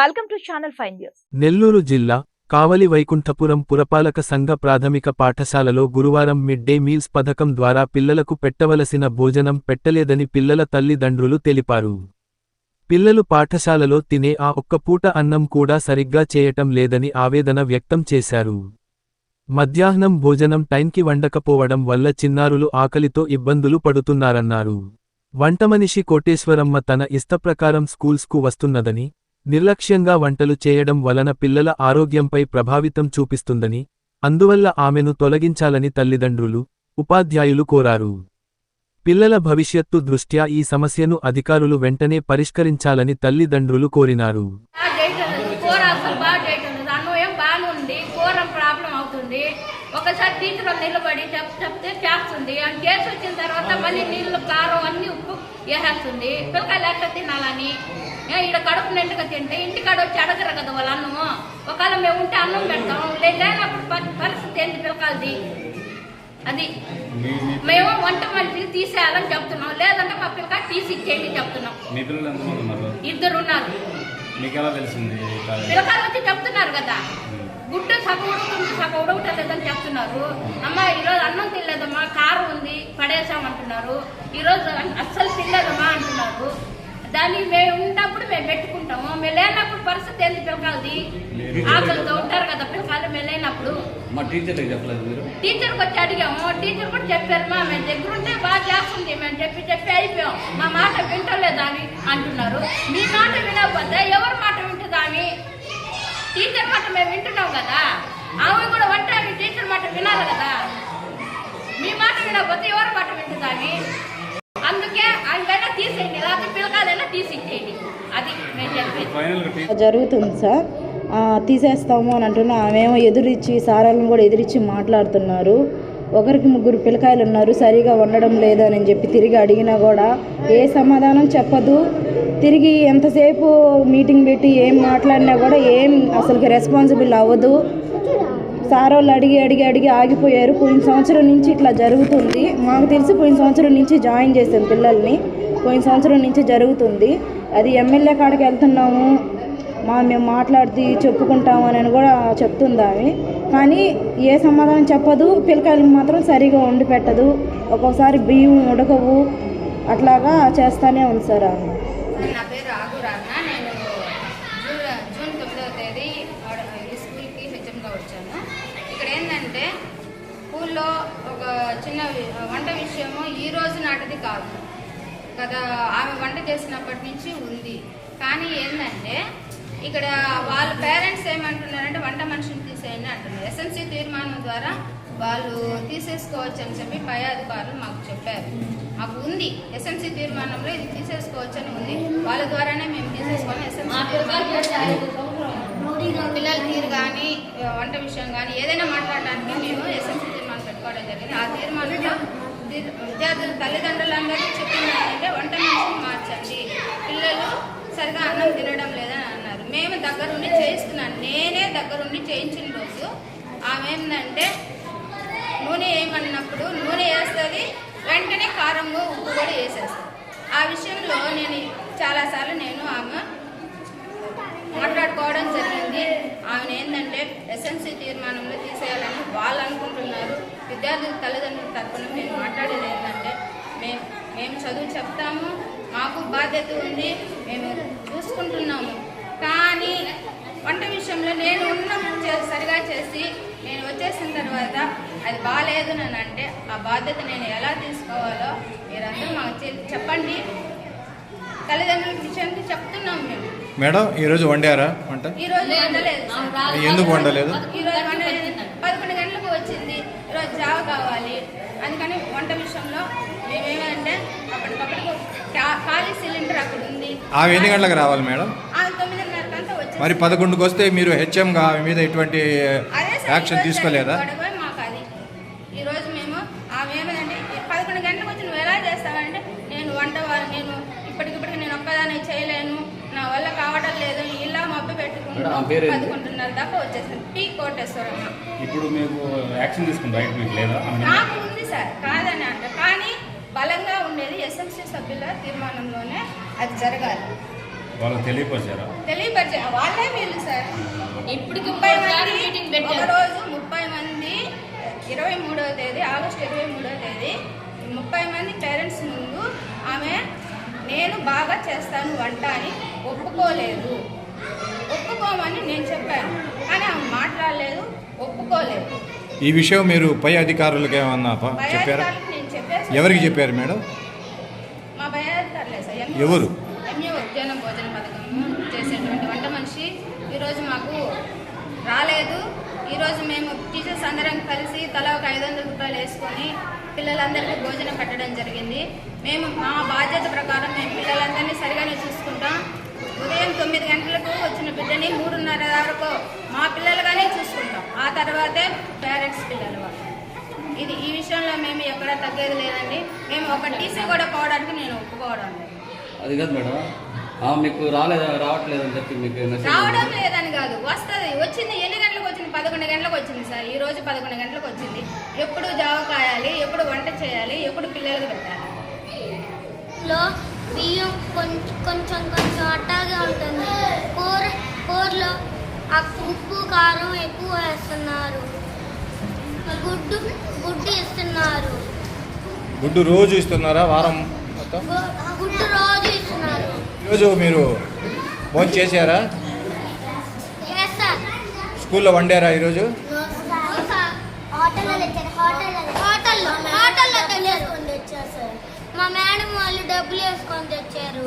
Welcome to channel Nellore జిల్లా కావలి వైకుంఠపురం పురపాలక సంఘ ప్రాథమిక పాఠశాలలో గురువారం మిడ్ డే మీల్స్ పథకం ద్వారా పిల్లలకు పెట్టవలసిన భోజనం పెట్టలేదని పిల్లల తల్లిదండ్రులు తెలిపారు. పిల్లలు పాఠశాలలో తినే ఆ ఒక్క పూట అన్నం కూడా సరిగ్గా చేయటం లేదని ఆవేదన వ్యక్తం చేశారు. మధ్యాహ్నం భోజనం టైంకి వండకపోవడం వల్ల చిన్నారులు ఆకలితో ఇబ్బందులు పడుతున్నారన్నారు. వంటమనిషి కోటేశ్వరమ్మ తన ఇష్టప్రకారం స్కూల్స్కు వస్తున్నదని నిర్లక్ష్యంగా వంటలు చేయడం వలన పిల్లల ఆరోగ్యంపై ప్రభావితం చూపిస్తుందని అందువల్ల ఆమెను తొలగించాలని తల్లిదండ్రులు ఉపాధ్యాయులు కోరారు. పిల్లల భవిష్యత్తు దృష్ట్యా ఈ సమస్యను అధికారులు వెంటనే పరిష్కరించాలని తల్లిదండ్రులు కోరినారు. ఒకసారి టీచర్ నిలబడి చెప్తే చేస్తుంది. అని చేసి వచ్చిన తర్వాత మళ్ళీ నీళ్ళు కారం అన్ని ఉప్పు వేసేస్తుంది. పిల్లకాయలు తినాలని? ఈడ కడుపు నిండుగా తింటే ఇంటికాడ వచ్చి అడగరు కదా వాళ్ళ అన్నము. ఒకవేళ మేము ఉంటే అన్నం పెడతాం. లే- లేనప్పుడు ప- పరిస్థితి ఏంటి పిల్లకాయలది అది. మేము వంట మనిషికి తీసేయాలని చెప్తున్నాం. లేదంటే మా పిల్లకాయ తీసి ఇచ్చేయండి చెప్తున్నాం. మీ పిల్లలు ఎంతమంది ఉన్నారు? ఇద్దరు ఉన్నారు. మీకు ఎలా తెలిసింది ఈ కాలేజ్? పిల్లకాయలు వచ్చి చెప్తున్నారు కదా. గుడ్డు సగం ఉడుకుతుంది సగం ఉడకటలేదని చెప్తున్నారు. అమ్మ ఈరోజు అన్నం తినలేదమ్మా కారం ఉంది పడేసామంటున్నారు ఈరోజు అన్- అస్సలు తినలేదమ్మా అంటున్నారు. దాన్ని మేము ఉన్నప్పుడు మేము పెట్టుకుంటాము. మేము లేనప్పుడు పరిస్థితి ఏంది పిల్లకాయలది? ఆకలితో ఉంటారు కదా పిల్లకాయలు మేము లేనప్పుడు. మా టీచర్లకు చెప్పలేదు మీరు. టీచర్కి వచ్చి అడిగాము. టీచర్ కూడా చెప్పారు మా మేము దగ్గర ఉంటే బాగా చేస్తుంది మేము చెప్పి చెప్పి అయిపోయాం. మా మాట వింటలేదు అని అంటున్నారు. మీ మాట వినకపోతే ఎవరి మాట వింటుంది ఆమె? టీచర్ మాట మేము వింటున్నాం కదా. ఆమె కూడా వంట టీచర్ మాట వినాలి కదా. మీ మాట వినకపోతే ఎవరి మాట వింటుంది జరుగుతుంది సార్. తీసేస్తాము అని అంటున్నా. ఆమెమో ఎదురిచ్చి సారాలను కూడా ఎదిరించి మాట్లాడుతున్నారు. ఒకరికి ముగ్గురు పిల్లకాయలు ఉన్నారు. సరిగా వండడం లేదు అని చెప్పి తిరిగి అడిగినా కూడా ఏ సమాధానం చెప్పదు. తిరిగి ఎంతసేపు మీటింగ్ పెట్టి ఏం మాట్లాడినా కూడా ఏం అసలుకి రెస్పాన్సిబుల్ అవ్వదు. సార్ వాళ్ళు అడిగి అడిగి అడిగి ఆగిపోయారు. పోయిన సంవత్సరం నుంచి ఇట్లా జరుగుతుంది. మాకు తెలిసి పోయిన సంవత్సరం నుంచి జాయిన్ చేసాం పిల్లల్ని. పోయిన సంవత్సరం నుంచి జరుగుతుంది. అది ఎమ్మెల్యే కాడికి వెళ్తున్నాము. మా మేము మాట్లాడి చెప్పుకుంటాము అని కూడా చెప్తుంది ఆమె. కానీ ఏ సమాధానం చెప్పదు. పిల్లకాయలకు మాత్రం సరిగా వండి పెట్టదు. ఒక్కొక్కసారి బియ్యం ఉడకవు. అట్లాగా చేస్తూనే ఉంది సార్ ఆమె నా పేరు ఆగురాన్న నేను జూన్ జూన్ తొమ్మిదవ తేదీ ఆడ- ఈ స్కూల్కి హెచ్ఎంగా వచ్చాను ఇక్కడ ఏంటంటే స్కూల్లో ఒక చిన్న వంట విషయము ఈ రోజు నాటిది కాదు. కదా ఆమె వంట చేసినప్పటి నుంచి ఉంది. కానీ ఏంటంటే ఇక్కడ వాళ్ళ పేరెంట్స్ ఏమంటున్నారంటే వంట మనిషిని తీసేయండి అంటున్నారు. ఎస్ఎన్సీ తీర్మానం ద్వారా వాళ్ళు తీసేసుకోవచ్చు అని చెప్పి పై అధికారులు మాకు చెప్పారు. మాకు ఉంది. ఎస్ఎంసీ తీర్మానంలో ఇది తీసేసుకోవచ్చు అని ఉంది. వాళ్ళ ద్వారానే మేము తీసేసుకోవాలి ఎస్ఎంసీ పిల్లల తీరు కానీ వంట విషయం కానీ ఏదైనా మాట్లాడడానికి మేము ఎస్ఎంసీ జరిగింది. ఆ తీర్మానంలో విద్యార్థుల తల్లిదండ్రులందరూ చెప్పింది ఏంటంటే వంట మనిషిని మార్చండి. పిల్లలు సరిగా అన్నం తినడం లేదని అన్నారు. మేము దగ్గరుండి చేయిస్తున్నాను. నేనే దగ్గరుండి చేయించిన రోజు ఆమె ఏంటంటే నూనె వేయమన్నప్పుడు నూనె వేస్తుంది వెంటనే కారంలో ఉప్పు కూడా వేసేస్తుంది. ఆ విషయంలో నేను చాలాసార్లు నేను ఆమె మాట్లాడుకోవడం జరిగింది. ఆమె ఏంటంటే ఎస్ఎన్సీ తీర్మానంలో తీసేయాలని వాళ్ళు అనుకుంటున్నారు. విద్యార్థుల తల్లిదండ్రుల తరఫున మేము మాట్లాడేది ఏంటంటే మేము మేము చదువు చెప్తాము మాకు బాధ్యత ఉంది మేము చూసుకుంటున్నాము. కానీ వంట విషయంలో నేను చే- సరిగా చేసి నేను వచ్చేసిన తర్వాత అది బాగాలేదు అని అంటే ఆ బాధ్యత నేను ఎలా తీసుకోవాలో మీరందరూ మాకు చె- చెప్పండి. తల్లిదండ్రుల విషయానికి చెప్తున్నాం మేము. మేడం ఈరోజు వండారా వంట? ఈ రోజు వండలేదు. ఎందుకు వండలేదు? ఈ రోజు వండలేదు. పదకొండు గంటలకు వచ్చింది. ఈరోజు జావ కావాలి. అందుకని వంట విషయంలో మేమేమంటే అప్పటికప్పుడు ఖాళీ సిలిండర్ అక్కడ ఉంది. ఆమె ఎన్ని గంటలకు రావాలి మేడం? ఆ తొమ్మిదిన్నరకంతా వచ్చి మరి పదకొండుకి వస్తే మీరు హెచ్ఎంగా ఆమె మీద ఎటువంటి యాక్షన్ తీసుకోలేదా గొడవ మాకు అది ఈ రోజు మేము ఆమె ఏమదంటే పదకొండు గంటలకు వచ్చి నువ్వు ఎలా చేస్తావంటే నేను వంట వా- నేను ఇప్పటికిప్పటికి నేను ఒక్కదాన్ని చేయలేను నా వల్ల కావడం లేదు ఇలా మబ్బు మేడం, ఆ పేరు పెట్టుకుంటూ ఏంటి? పదకొండున్నర దాకా వచ్చేసాను పి కోటేశ్వరమ్మ. ఇప్పుడు మీకు యాక్షన్ తీసుకుని రైట్ మీకు లేదా? ఆమె నాకు ఉంది సార్. కాదని అంట. కానీ బలంగా ఉండేది ఎస్ఎంసీ సభ్యుల తీర్మానంలోనే అది జరగాలి. తెలియపరిచారా? తెలియపరిచే వాళ్ళే వీళ్ళు సార్. ఇప్పటికి ముప్పై మంది ఒక రోజు ముప్పై మంది ఇరవై మూడవ తేదీ ఆగస్టు ఇరవై మూడవ తేదీ ముప్పై మంది పేరెంట్స్ ముందు ఆమె నేను బాగా చేస్తాను వంట అని ఒప్పుకోలేదు. ఒప్పుకోమని నేను చెప్పాను. కానీ ఆమె మాట్లాడలేదు ఒప్పుకోలేదు. ఈ విషయం మీరు పై అధికారులకు ఏమన్నా ప- చెప్పారా? ఎవరికి చెప్పారు మేడం? మా సార్. ఎంఈఓ ఎవరు? ఎంఈఓ ఉద్యాన భోజన పథకం చేసేటువంటి వంట మనిషి. ఈరోజు మాకు రాలేదు. ఈరోజు మేము టీచర్స్ అందరం కలిసి తలా ఒక ఐదు వందల రూపాయలు వేసుకొని పిల్లలందరికీ భోజనం పెట్టడం జరిగింది. మేము మా బాధ్యత ప్రకారం మేము పిల్లలందరినీ సరిగానే చూసుకుంటాం. ఉదయం తొమ్మిది గంటలకు వచ్చిన బిడ్డని మూడున్నర వరకు మా పిల్లలుగానే చూసుకుంటాం. ఆ తర్వాతే పేరెంట్స్ పిల్లలు వాళ్ళు. ఇది ఈ విషయంలో మేము ఎక్కడా తగ్గేది లేదండి. మేము ఒక టీసీ కూడా పోవడానికి నేను ఒప్పుకోవడం లేదు. అది కాదు మేడం. ఆ, మీకు రాలేదు? రావట్లేదు అని చెప్పి మీకు రావడం లేదని కాదు. వస్తుంది. వచ్చింది. ఎన్ని గంటలకు వచ్చింది? పదకొండు గంటలకు వచ్చింది సార్. ఈ రోజు పదకొండు గంటలకు వచ్చింది. ఎప్పుడు జావ కాయాలి? ఎప్పుడు వంట చేయాలి? ఎప్పుడు పిల్లలకు పెట్టాలి? లో బియ్యం కొంచెం కొంచెం కొంచెం అట్టాగే ఉంటుంది. కూర కూరలో ఆ ఉప్పు కారం ఎక్కువ వేస్తున్నారు. గుడ్డు గుడ్డు ఇస్తున్నారు. గుడ్డు రోజు ఇస్తున్నారా? వారం మొత్తం? గుడ్డు రోజు ఇస్తున్నారు. ఈరోజు మీరు భోజనం చేశారా? స్కూల్లో వండారా ఈరోజు? హోటల్లో హోటల్లో. హోటల్లో. మా మేడం వాళ్ళు డబ్బులు వేసుకొని తెచ్చారు.